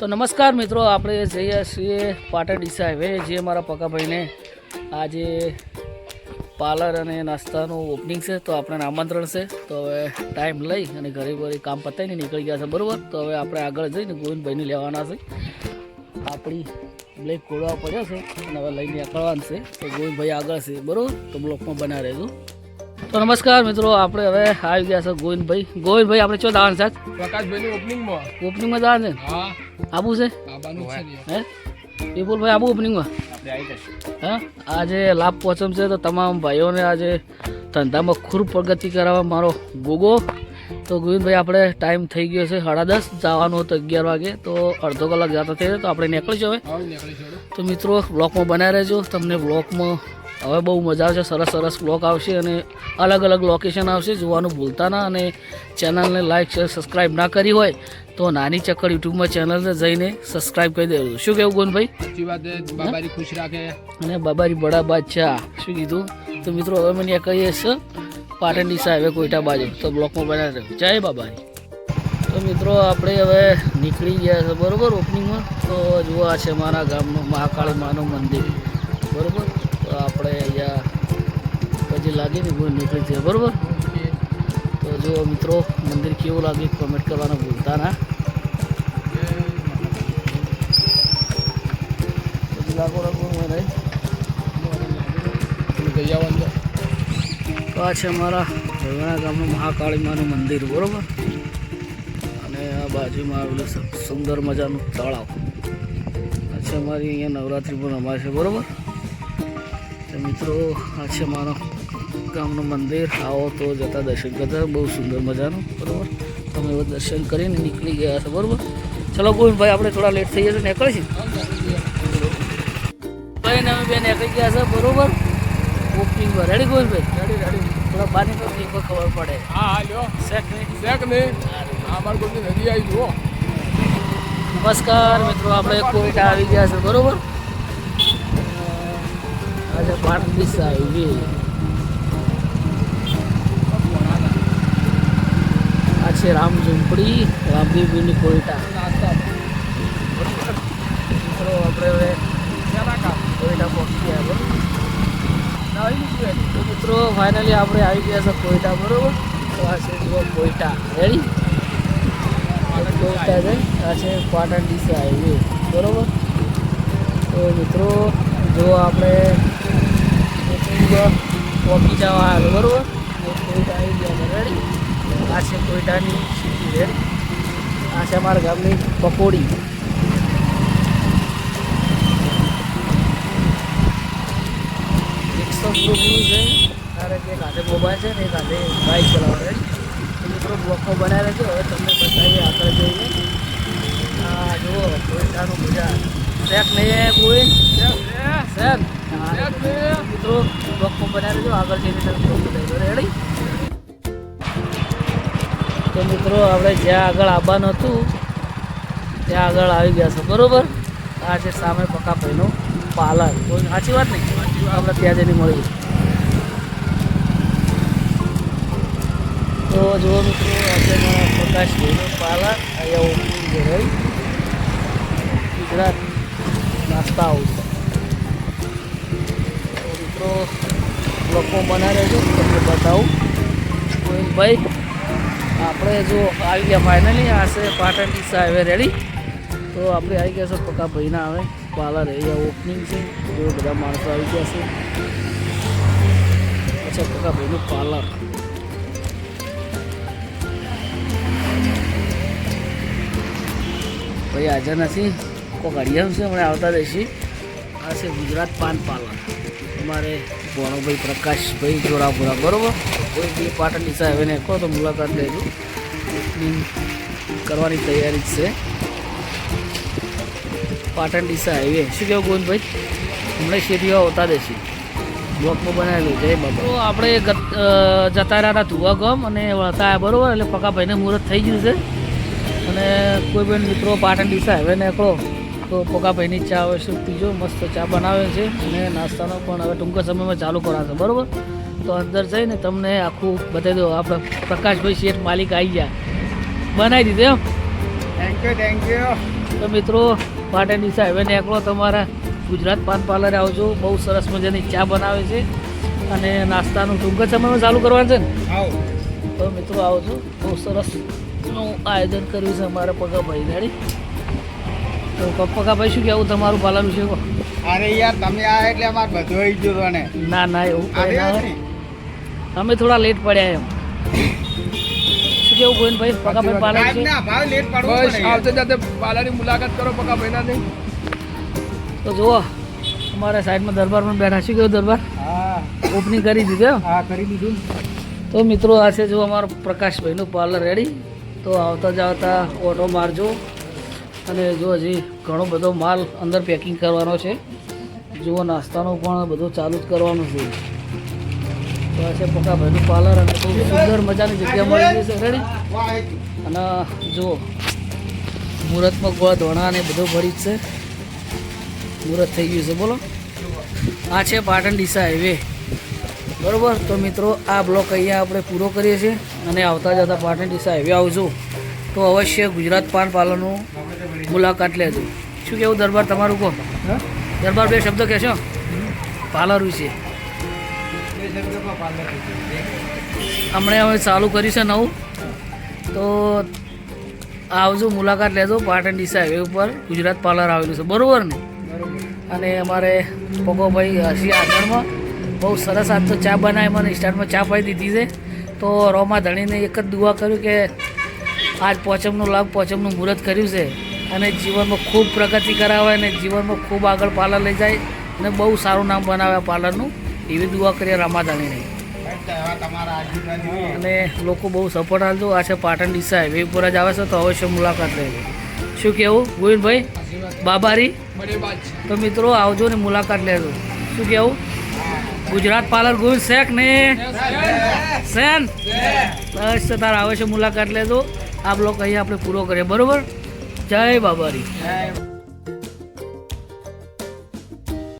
તો નમસ્કાર મિત્રો, આપણે જઈએ છીએ પાટણ ડીસા હાઈવે, જે મારા પકાભાઈને આજે પાર્લર અને નાસ્તાનું ઓપનિંગ છે, તો આપણે આમંત્રણ છે. તો હવે ટાઈમ લઈ અને ઘરે ઘરે કામ પતાવીને નીકળી ગયા છે, બરાબર? તો હવે આપણે આગળ જઈને ગોવિંદભાઈને લેવાના છે. આપણી બ્લેક ખોલવા પડ્યો છે અને હવે લઈને નીકળવાનું છે. તો ગોવિંદભાઈ આગળ છે, બરાબર? તો બ્લોકમાં બના રહેજો. તો નમસ્કાર મિત્રો આપણે હવે આવી ગયા છે ગોવિંદભાઈ. ગોવિંદભાઈ આપણે ચો દાવાનું સાહેબ પ્રકાશભાઈની ઓપનિંગમાં ઓપનિંગમાં દાવાનું છે? હા. આબુ છે? આબાનું છે ને હે? વિપુલભાઈ આબુ ઓપનિંગમાં હે હા? આજે લાભ પહોંચમ છે તો તમામ ભાઈઓને આજે ધંધામાં ખૂબ પ્રગતિ કરાવવા મારો ગોગો. તો ગોવિંદભાઈ આપણે ટાઈમ થઈ ગયો છે સાડા દસ. જવાનું હતું અગિયાર વાગે તો અડધો કલાક જતા થઈ તો આપણે નીકળીશું હવે. આવ નીકળી છોડો તો મિત્રો બ્લોકમાં બનાવી રહેજો. તમને બ્લોકમાં હવે બહુ મજા આવશે સરસ સરસ બ્લોક આવશે અને અલગ અલગ લોકેશન આવશે જોવાનું ભૂલતા ના અને ચેનલને લાઈક શેર સબસ્ક્રાઈબ ના કરી હોય તો નાની ચક્કર યુટ્યુબમાં ચેનલને જઈને સબસ્ક્રાઈબ કરી દેવું શું કેવું ગોવિંદભાઈ સાચી વાત બાબારી ખુશ રાખે. અને બાબારી બડા બાદશાહ. શું કીધું? તો મિત્રો હવે મને કહીએ છે પાટણની હાઈવે કોઈટા બાજુ. તો બ્લોકમાં બનાવી રહ્યું જય બાબારી તો મિત્રો આપણે હવે નીકળી ગયા છે બરોબર ઓપનિંગમાં તો જુઓ આ છે મારા ગામનું મહાકાળી માનું મંદિર. બરોબર? તો આપણે અહીંયા પછી લાગીને ભૂલ નીકળી છે બરાબર? તો જો મિત્રો, મંદિર કેવું લાગે કોમેન્ટ કરવાનું ભૂલતા ના. લાગો લાગો આ છે અમારા ભગવાના ગામનું મહાકાળી માનું મંદિર, બરોબર? અને આ બાજુમાં આવેલું સુંદર મજાનું તળાવ. આ છે અમારી અહીંયા નવરાત્રિ પણ રમાય છે, બરોબર? મિત્રો આ છે મારો ગામનું મંદિર. આવો તો જતા દર્શન કરતા બહુ સુંદર મજાનું બરોબર? તમે એવું દર્શન કરીને નીકળી ગયા છો બરોબર? ચલો ગોવિંદભાઈ આપણે થોડા લેટ થઈ જશે નીકળે છે ભાઈ ને અમે બે નીકળી ગયા છે બરોબર? પર રેડી ગોવિંદભાઈ? રેડી રેડી થોડા બહાર નીકળો તો ખબર પડે. હા હા લ્યો. શેક નહીં શેક નહીં અમાર કોઈ નદી આવી જુઓ. નમસ્કાર મિત્રો. આપણે કોઈટા આવી ગયા છે બરોબર? પાટ દિશા આવી આ છે રામ ઝૂંપડી રામદેવની કોઈટા મિત્રો, આપણે હવે ક્યાં કોઈટા પહોંચી ગયા બરોબર તો મિત્રો ફાઇનલી આપણે આવી ગયા છે કોઈટા બરોબર? તો આ છે જુઓ કોઈટા રેડી કોઈટા છે આ છે પાટણ ડીસા હાઈવે બરોબર? તો મિત્રો જો આપણે પહોંચી જવા હાલ, બરોબર? ગયા છે રેડી આ છે કોઈટાની સિટી રેડ. આ છે અમારા ગામની પકોડી. એકસો પૂરું છે તારે જે કાંઠે મોબાઈલ છે ને એક કાંઠે બાઇક ચલાવવા તો મિત્રો બનાવી રહેજો હવે તમને બતાવીએ આગળ જઈને. આ જુઓ કોઈટાનું મજા ટ્રેક નહીં કોઈ? હા, મિત્રો બ્લોકમાં બનાવી રહેજો આગળ જઈને બતાવી રેડી તો મિત્રો આપણે જ્યાં આગળ આવવાનું હતું ત્યાં આગળ આવી ગયા છે બરાબર? આ છે સામે પકાભાઈનું પાર્લર કોઈ સાચી વાત નહીં? આપણે ત્યાં જઈને મળીએ. તો જુઓ મિત્રો આપણે મારા પ્રકાશભાઈનું પાર્લર અહીંયા opening right? Gujarat Nasta House મિત્રો લોકો બનાવે છે તમને બતાવું. ગોવિંદભાઈ આપણે જો આવી ગયા ફાઇનલી આ છે પાટણ ડીસા હાઈવે રેડી તો આપણે આવી ગયા છે પક્કા ભાઈના આવે પાર્લર અહીંયા ઓપનિંગ છે. જો બધા માણસો આવી ગયા છે. અચ્છા, પક્કા ભાઈનું પાર્લર. ભાઈ, હાજર નથી. કોઈક અડિયામ છે, હમણાં આવતા રહીશી. આ છે ગુજરાત પાન પાર્લર અમારે ભોણોભાઈ પ્રકાશભાઈ જોરાપુરા બરોબર? કોઈ બી પાટણ સાહેબ એને કહો તો મુલાકાત લેજો. કરવાની તૈયારી છે. પાટણ ડીસા હાઈવે શું કહેવું ગોવિંદભાઈ? હમણાં શેરીઓ હોતા દેશી બ્લોકમાં બનાવેલું. બાબા. તો આપણે જતા રહ્યા હતા ગામ અને વળતા બરોબર? એટલે પકાભાઈને મુહૂર્ત થઈ ગયું છે. અને કોઈ પણ મિત્રો પાટણ ડીસા હાઈવે નીકળો તો પકાભાઈની ચા હોય છે પીજો મસ્ત ચા બનાવે છે. અને નાસ્તાનો પણ હવે ટૂંક સમયમાં ચાલુ કરાશે બરાબર? તો અંદર જઈને તમને આખું બતાવી દો આપણે પ્રકાશભાઈ શેઠ માલિક આવી ગયા. બનાવી દીધું એમ? થેન્ક યુ થેન્ક યુ તો મિત્રો પાટણ ડીસા હવે નીકળો તમારા ગુજરાત પાન પાર્લરે આવજો. બહુ સરસ મજાની ચા બનાવે છે. અને નાસ્તાનું ટૂંક જ સમયમાં ચાલુ કરવાનું છે ને? તો મિત્રો આવજો. બહુ સરસનું આયોજન કર્યું છે અમારા પગાભાઈ. ગાડી તો પપ્પા ભાઈ શું કહેવું? તમારું પાલન વિશે અરે યાર તમે આ એટલે અમારે બધું આવી ગયું ને. ના ના એવું કંઈ આવે ના. અમે થોડા લેટ પડ્યા એમ. શું કેવું ગોવિંદભાઈ પગાભાઈ પાલન કાંઈ છે? ના ભાવ લેટ પડવો બસ આવતે જાતે પાર્લરની મુલાકાત કરો પકા ભાઈના નહીં. તો જુઓ અમારા સાઈડમાં દરબાર પણ બેઠા. શું કેવું દરબાર? હા. ઓપનિંગ કરી દીધું એમ? હા કરી દીધું તો મિત્રો આ છે જો અમારો પ્રકાશભાઈનું પાર્લર રેડી તો આવતા જાવતા ઓટો મારજો. અને જો હજી ઘણો બધો માલ અંદર પેકિંગ કરવાનો છે. જુઓ નાસ્તાનું પણ બધું ચાલુ જ કરવાનું છે. તો આ છે પકાભાઈનું પાર્લર અને બહુ સુંદર મજાની જગ્યા મળી ગઈ છે. રેડી અને જુઓ મુહૂર્તમાં ગોળ ધોણા અને બધું ભરી જ છે. મુહૂર્ત થઈ ગયું છે. બોલો. આ છે પાટણ ડીસા હાઈવે બરાબર? તો મિત્રો, આ બ્લોક અહીંયા આપણે પૂરો કરીએ છીએ અને આવતા જતા પાટણ ડીસા હાઈવે આવજો. તો અવશ્ય ગુજરાત પાન પાલનનું મુલાકાત લેજો. શું કેવું દરબાર તમારું કહો? દરબાર બે શબ્દ કહેશો? પાર્લર વિશે. હમણે હવે ચાલુ કર્યું છે નવું. તો આવજો મુલાકાત લેજો પાટણ ડીસા હાઈવે ઉપર ગુજરાત પાર્લર આવેલું છે. બરોબર ને? અને અમારે પગોભાઈ હસી આગળમાં બહુ સરસ આજ તો ચા બનાવી મને સ્ટાર્ટમાં ચા પાઈ દીધી છે. તો રોમા ધણીને એક જ દુઆ કર્યું કે આજ પોચમનો લાભ પોચમનું મુહૂર્ત કર્યું છે. અને જીવનમાં ખૂબ પ્રગતિ કરાવે અને જીવનમાં ખૂબ આગળ પાર્લર લઈ જાય અને બહુ સારું નામ બનાવે પાર્લરનું એવી દુઆ કરીએ રામા ધણીને કંઈક તહેવાર તમારા આશીર્વાદ હોય. અને લોકો બહુ સપોર્ટ આપજો આ છે પાટણ ડીસા હાઈવે ઉપર જ આવે છે, તો અવશ્ય મુલાકાત લેજો. શું કહેવું, ગોવિંદભાઈ? બાબારી? તો મિત્રો, આવજો ને મુલાકાત લેજો. શું કહેવું? ગુજરાત પાર્લર ગોવિંદ શેખ ને? સેન બસ તારે આવે છે મુલાકાત લેજો. આ બ્લોક અહીંયા આપણે પૂરો કરીએ, બરોબર? જય બાબારી. જય